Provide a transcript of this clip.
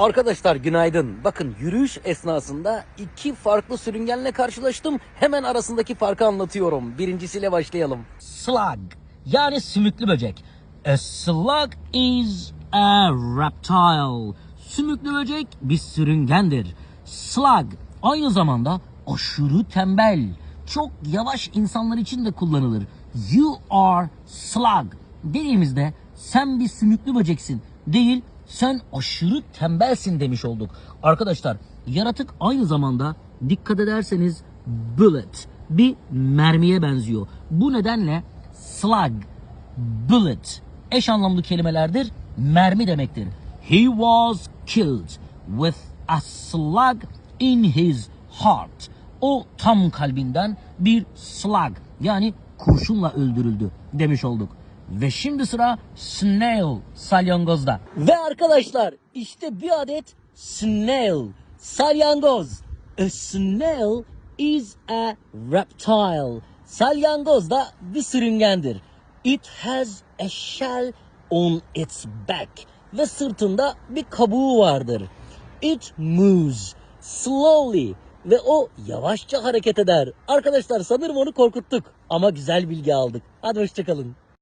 Arkadaşlar günaydın. Bakın yürüyüş esnasında iki farklı sürüngenle karşılaştım. Hemen arasındaki farkı anlatıyorum. Birincisiyle başlayalım. Slug yani sümüklü böcek. A slug is a reptile. Sümüklü böcek bir sürüngendir. Slug aynı zamanda aşırı tembel. Çok yavaş insanlar için de kullanılır. You are slug dediğimizde sen bir sümüklü böceksin değil sen aşırı tembelsin demiş olduk. Arkadaşlar yaratık aynı zamanda dikkat ederseniz bullet bir mermiye benziyor. Bu nedenle slug, bullet eş anlamlı kelimelerdir. Mermi demektir. He was killed with a slug in his heart. O tam kalbinden bir slug yani kurşunla öldürüldü demiş olduk. Ve şimdi sıra snail salyangozda. Ve arkadaşlar işte bir adet snail, salyangoz. A snail is a reptile. Salyangoz da bir sürüngendir. It has a shell on its back. Ve sırtında bir kabuğu vardır. It moves slowly ve o yavaşça hareket eder. Arkadaşlar sanırım onu korkuttuk ama güzel bilgi aldık. Hadi hoşçakalın.